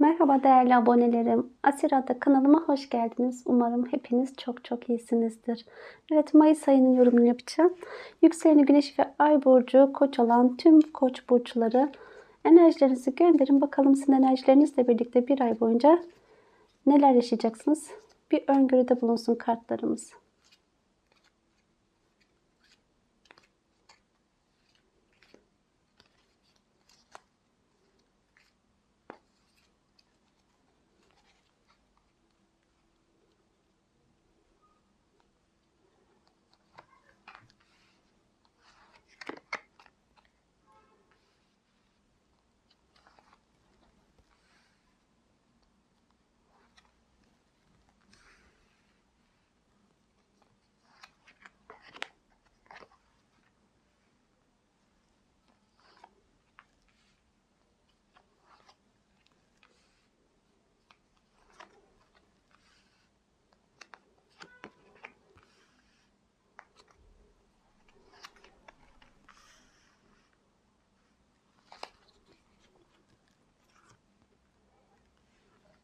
Merhaba değerli abonelerim. Asira'da kanalıma hoş geldiniz. Umarım hepiniz çok çok iyisinizdir. Evet Mayıs ayının yorumunu yapacağım. Yükseleni güneş ve ay burcu koç olan tüm koç burçları enerjilerinizi gönderin. Bakalım sizin enerjilerinizle birlikte bir ay boyunca neler yaşayacaksınız? Bir öngörüde bulunsun kartlarımız.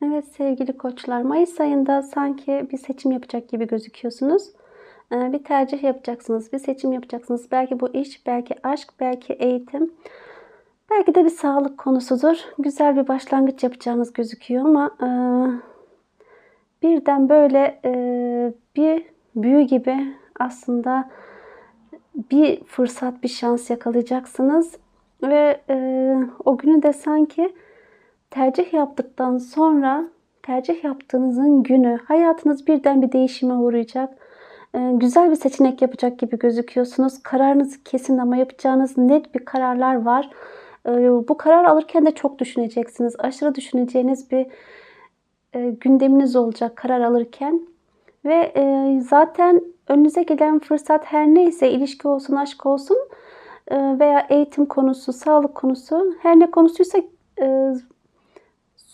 Evet sevgili koçlar Mayıs ayında sanki bir seçim yapacak gibi gözüküyorsunuz. Ee, bir tercih yapacaksınız, bir seçim yapacaksınız. Belki bu iş, belki aşk, belki eğitim. Belki de bir sağlık konusudur. Güzel bir başlangıç yapacağınız gözüküyor ama e, birden böyle e, bir büyü gibi aslında bir fırsat, bir şans yakalayacaksınız. Ve e, o günü de sanki tercih yaptıktan sonra tercih yaptığınızın günü hayatınız birden bir değişime uğrayacak. Ee, güzel bir seçenek yapacak gibi gözüküyorsunuz. Kararınızı kesin ama yapacağınız net bir kararlar var. Ee, bu karar alırken de çok düşüneceksiniz. Aşırı düşüneceğiniz bir e, gündeminiz olacak karar alırken. Ve e, zaten önünüze gelen fırsat her neyse ilişki olsun, aşk olsun e, veya eğitim konusu, sağlık konusu her ne konusuysa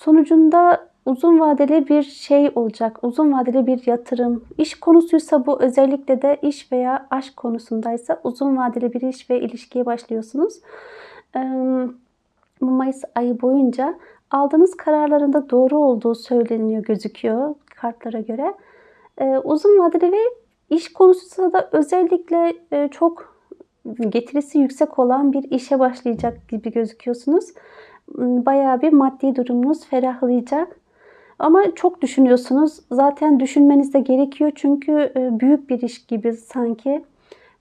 Sonucunda uzun vadeli bir şey olacak. Uzun vadeli bir yatırım. İş konusuysa bu özellikle de iş veya aşk konusundaysa uzun vadeli bir iş ve ilişkiye başlıyorsunuz. Bu Mayıs ayı boyunca aldığınız kararlarında doğru olduğu söyleniyor gözüküyor kartlara göre. Uzun vadeli ve iş konusuysa da özellikle çok getirisi yüksek olan bir işe başlayacak gibi gözüküyorsunuz. Bayağı bir maddi durumunuz ferahlayacak. Ama çok düşünüyorsunuz. Zaten düşünmeniz de gerekiyor çünkü büyük bir iş gibi sanki.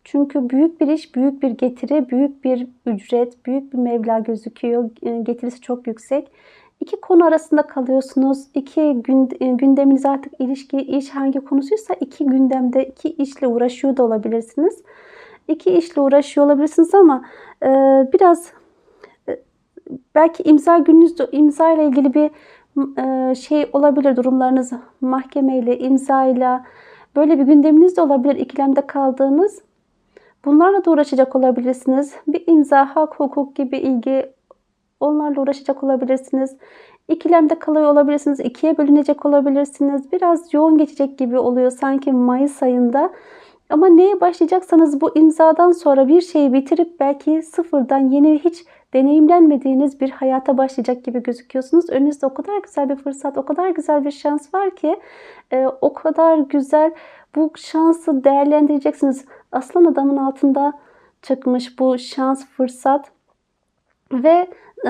Çünkü büyük bir iş, büyük bir getiri, büyük bir ücret, büyük bir meblağ gözüküyor. Getirisi çok yüksek. İki konu arasında kalıyorsunuz. İki gündeminiz artık ilişki, iş hangi konusuysa iki gündemde iki işle uğraşıyor da olabilirsiniz. İki işle uğraşıyor olabilirsiniz ama biraz belki imza gününüzde imza ile ilgili bir e, şey olabilir durumlarınız mahkemeyle, imzayla böyle bir gündeminiz de olabilir ikilemde kaldığınız. Bunlarla da uğraşacak olabilirsiniz. Bir imza, hak, hukuk gibi ilgi onlarla uğraşacak olabilirsiniz. İkilemde kalıyor olabilirsiniz. ikiye bölünecek olabilirsiniz. Biraz yoğun geçecek gibi oluyor sanki Mayıs ayında. Ama neye başlayacaksanız bu imzadan sonra bir şeyi bitirip belki sıfırdan yeni hiç deneyimlenmediğiniz bir hayata başlayacak gibi gözüküyorsunuz. Önünüzde o kadar güzel bir fırsat, o kadar güzel bir şans var ki e, o kadar güzel bu şansı değerlendireceksiniz. Aslan adamın altında çıkmış bu şans, fırsat ve e,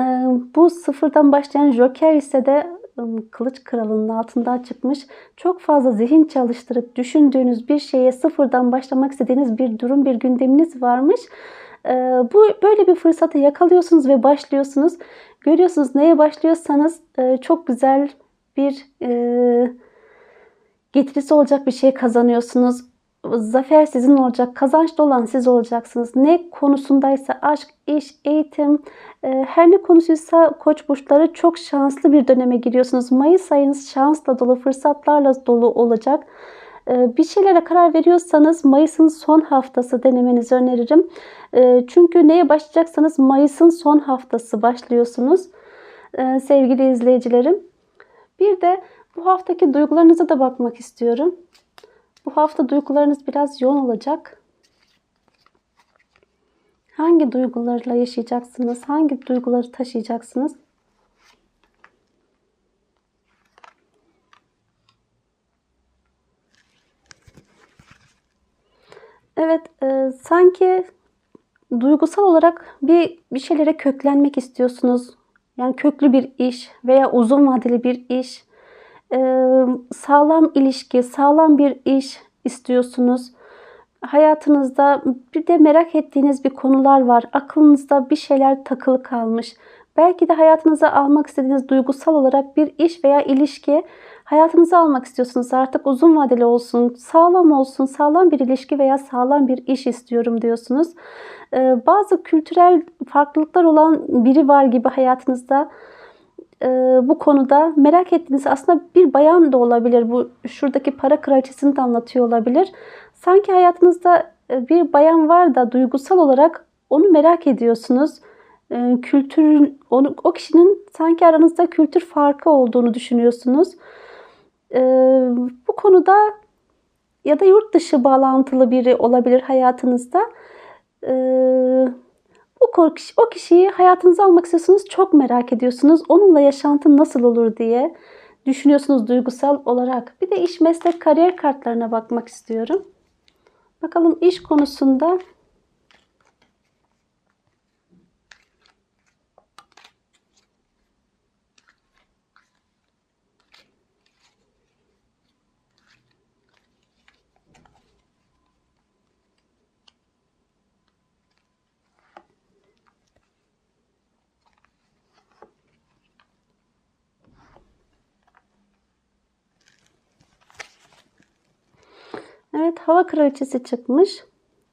bu sıfırdan başlayan Joker ise de Kılıç Kralı'nın altından çıkmış. Çok fazla zihin çalıştırıp düşündüğünüz bir şeye sıfırdan başlamak istediğiniz bir durum, bir gündeminiz varmış. Bu böyle bir fırsatı yakalıyorsunuz ve başlıyorsunuz. Görüyorsunuz neye başlıyorsanız çok güzel bir getirisi olacak bir şey kazanıyorsunuz zafer sizin olacak, kazançlı olan siz olacaksınız. Ne konusundaysa aşk, iş, eğitim, e, her ne konusuysa koç burçları çok şanslı bir döneme giriyorsunuz. Mayıs ayınız şansla dolu, fırsatlarla dolu olacak. E, bir şeylere karar veriyorsanız Mayıs'ın son haftası denemenizi öneririm. E, çünkü neye başlayacaksanız Mayıs'ın son haftası başlıyorsunuz sevgili izleyicilerim. Bir de bu haftaki duygularınıza da bakmak istiyorum. Bu hafta duygularınız biraz yoğun olacak. Hangi duygularla yaşayacaksınız? Hangi duyguları taşıyacaksınız? Evet, e, sanki duygusal olarak bir bir şeylere köklenmek istiyorsunuz. Yani köklü bir iş veya uzun vadeli bir iş, e, sağlam ilişki, sağlam bir iş istiyorsunuz. Hayatınızda bir de merak ettiğiniz bir konular var. Aklınızda bir şeyler takılı kalmış. Belki de hayatınıza almak istediğiniz duygusal olarak bir iş veya ilişki hayatınıza almak istiyorsunuz. Artık uzun vadeli olsun, sağlam olsun, sağlam bir ilişki veya sağlam bir iş istiyorum diyorsunuz. Ee, bazı kültürel farklılıklar olan biri var gibi hayatınızda e, bu konuda merak ettiğiniz aslında bir bayan da olabilir. Bu şuradaki para kraliçesini de anlatıyor olabilir. Sanki hayatınızda e, bir bayan var da duygusal olarak onu merak ediyorsunuz. E, kültür onu, o kişinin sanki aranızda kültür farkı olduğunu düşünüyorsunuz. E, bu konuda ya da yurt dışı bağlantılı biri olabilir hayatınızda. Bu o kişiyi hayatınıza almak istiyorsunuz, çok merak ediyorsunuz. Onunla yaşantın nasıl olur diye düşünüyorsunuz duygusal olarak. Bir de iş, meslek, kariyer kartlarına bakmak istiyorum. Bakalım iş konusunda Evet hava kraliçesi çıkmış.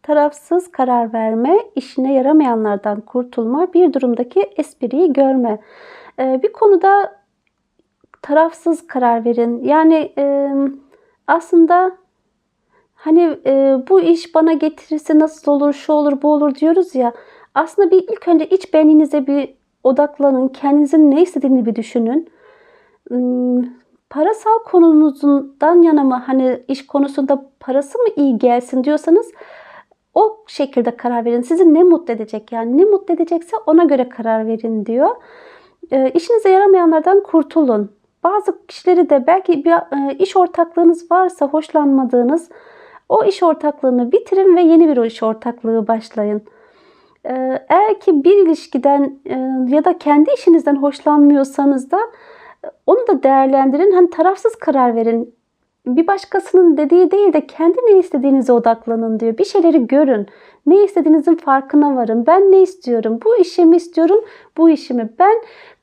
Tarafsız karar verme, işine yaramayanlardan kurtulma, bir durumdaki espriyi görme. Ee, bir konuda tarafsız karar verin. Yani e, aslında hani e, bu iş bana getirirse nasıl olur, şu olur, bu olur diyoruz ya. Aslında bir ilk önce iç benliğinize bir odaklanın. Kendinizin ne istediğini bir düşünün. Parasal konunuzdan yana mı hani iş konusunda parası mı iyi gelsin diyorsanız o şekilde karar verin. Sizi ne mutlu edecek yani ne mutlu edecekse ona göre karar verin diyor. E, işinize yaramayanlardan kurtulun. Bazı kişileri de belki bir e, iş ortaklığınız varsa hoşlanmadığınız o iş ortaklığını bitirin ve yeni bir iş ortaklığı başlayın. E, eğer ki bir ilişkiden e, ya da kendi işinizden hoşlanmıyorsanız da onu da değerlendirin. Hani tarafsız karar verin. Bir başkasının dediği değil de kendi ne istediğinize odaklanın diyor. Bir şeyleri görün. Ne istediğinizin farkına varın. Ben ne istiyorum? Bu işimi istiyorum, bu işimi. Ben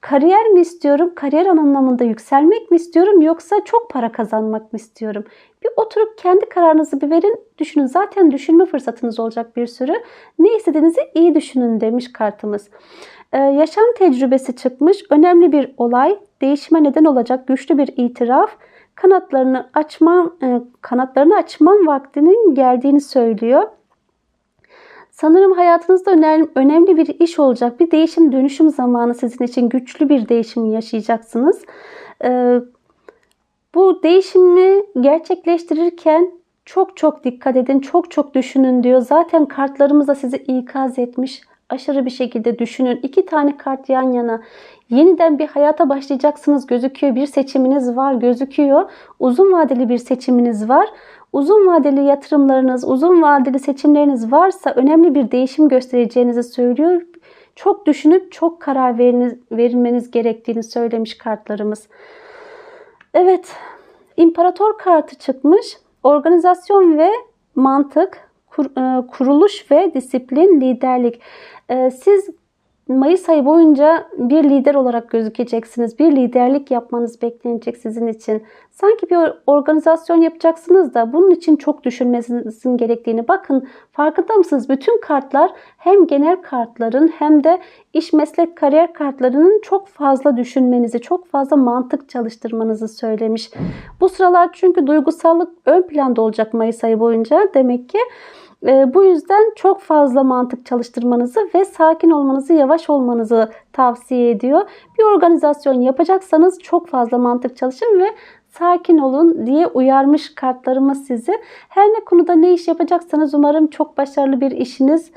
kariyer mi istiyorum? Kariyer anlamında yükselmek mi istiyorum? Yoksa çok para kazanmak mı istiyorum? Bir oturup kendi kararınızı bir verin. Düşünün. Zaten düşünme fırsatınız olacak bir sürü. Ne istediğinizi iyi düşünün demiş kartımız. Ee, yaşam tecrübesi çıkmış. Önemli bir olay değişime neden olacak güçlü bir itiraf kanatlarını açmam e, kanatlarını açmam vaktinin geldiğini söylüyor. Sanırım hayatınızda önemli bir iş olacak. Bir değişim dönüşüm zamanı sizin için güçlü bir değişim yaşayacaksınız. E, bu değişimi gerçekleştirirken çok çok dikkat edin, çok çok düşünün diyor. Zaten kartlarımız da sizi ikaz etmiş aşırı bir şekilde düşünün. İki tane kart yan yana. Yeniden bir hayata başlayacaksınız gözüküyor. Bir seçiminiz var gözüküyor. Uzun vadeli bir seçiminiz var. Uzun vadeli yatırımlarınız, uzun vadeli seçimleriniz varsa önemli bir değişim göstereceğinizi söylüyor. Çok düşünüp çok karar veriniz, verilmeniz gerektiğini söylemiş kartlarımız. Evet, İmparator kartı çıkmış. Organizasyon ve mantık, kur, e, kuruluş ve disiplin, liderlik. E, siz Mayıs ayı boyunca bir lider olarak gözükeceksiniz. Bir liderlik yapmanız beklenecek sizin için. Sanki bir organizasyon yapacaksınız da bunun için çok düşünmenizin gerektiğini bakın. Farkında mısınız? Bütün kartlar hem genel kartların hem de iş meslek kariyer kartlarının çok fazla düşünmenizi, çok fazla mantık çalıştırmanızı söylemiş. Bu sıralar çünkü duygusallık ön planda olacak Mayıs ayı boyunca. Demek ki bu yüzden çok fazla mantık çalıştırmanızı ve sakin olmanızı, yavaş olmanızı tavsiye ediyor. Bir organizasyon yapacaksanız çok fazla mantık çalışın ve sakin olun diye uyarmış kartlarımız sizi. Her ne konuda ne iş yapacaksanız umarım çok başarılı bir işiniz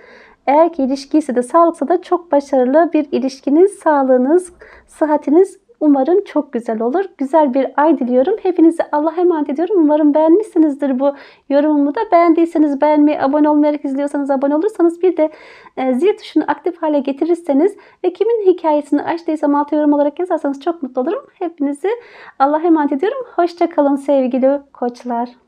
eğer ki ilişki ise de sağlıksa da çok başarılı bir ilişkiniz, sağlığınız, sıhhatiniz Umarım çok güzel olur. Güzel bir ay diliyorum. Hepinizi Allah'a emanet ediyorum. Umarım beğenmişsinizdir bu yorumumu da. Beğendiyseniz beğenmeyi, abone olmayarak izliyorsanız abone olursanız bir de e, zil tuşunu aktif hale getirirseniz ve kimin hikayesini açtıysam altı yorum olarak yazarsanız çok mutlu olurum. Hepinizi Allah'a emanet ediyorum. Hoşça kalın sevgili koçlar.